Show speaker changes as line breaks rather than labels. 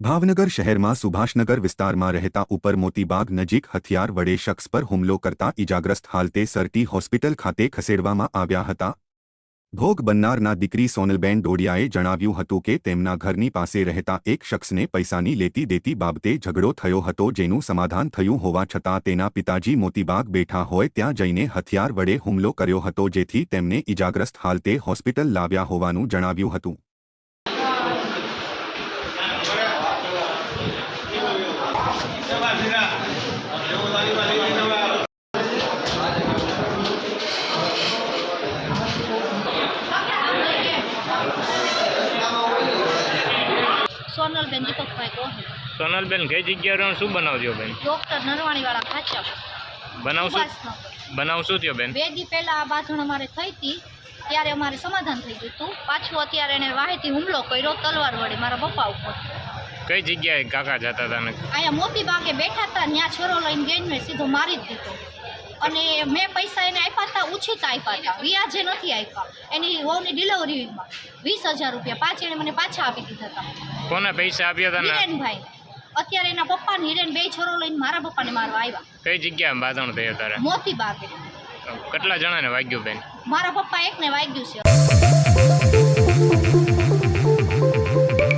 ભાવનગર શહેરમાં સુભાષનગર વિસ્તારમાં રહેતા ઉપર મોતીબાગ નજીક હથિયાર વડે શખ્સ પર હુમલો કરતા ઇજાગ્રસ્ત હાલતે સરટી હોસ્પિટલ ખાતે ખસેડવામાં આવ્યા હતા. ભોગ બનનારના દીકરી સોનલબેન ડોડિયાએ જણાવ્યું હતું કે તેમના ઘરની પાસે રહેતા એક શખ્સને પૈસાની લેતી દેતી બાબતે ઝઘડો થયો હતો જેનું સમાધાન થયું હોવા છતાં તેના પિતાજી મોતીબાગ બેઠા હોય ત્યાં જઈને હથિયાર વડે હુમલો કર્યો હતો જેથી તેમને ઇજાગ્રસ્ત હાલતે હોસ્પિટલ લાવ્યા હોવાનું જણાવ્યું હતું.
સોનલબેન દીપકભાઈ ગોહિલ
સોનલબેન કઈ જગ્યાએ રહો શું બનાવજો બેન?
ડોક્ટર નરવાણીવાળા ખાચા.
બનાવશું? બનાવશું થયો બેન?
બે દી પહેલા આ બાંધણ અમારે થઈ હતી ત્યારે અમારે સમાધાન થઈ ગયું હતું. પાછું અત્યારે એને વાહેથી હુમલો કર્યો તલવાર વડે મારા પપ્પા ઉપર.
કઈ જગ્યાએ કાકા જતા હતા ને
અહીંયા મોતી બાગે બેઠા હતા ત્યાં છોરો લઈને ગઈને મેં સીધો મારી જ દીધો. અને મેં પૈસા એને આપ્યા હતા ઉછીતા આપ્યા હતા. વ્યાજે નથી આપ્યા. એની વહુની ડિલિવરીમાં વીસ હજાર રૂપિયા પાંચ એણે મને પાછા આપી દીધા હતા.
કોને પૈસા આપ્યા હતા
હિરેનભાઈ. અત્યારે એના પપ્પા ને હિરેન બે છોરો લઈને મારા પપ્પાને મારવા આવ્યા.
કઈ જગ્યાએ બાંધણ થઈ અત્યારે?
મોતી બાગે
કેટલા જણાને વાગ્યું બેન?
મારા પપ્પા એકને વાગ્યું છે.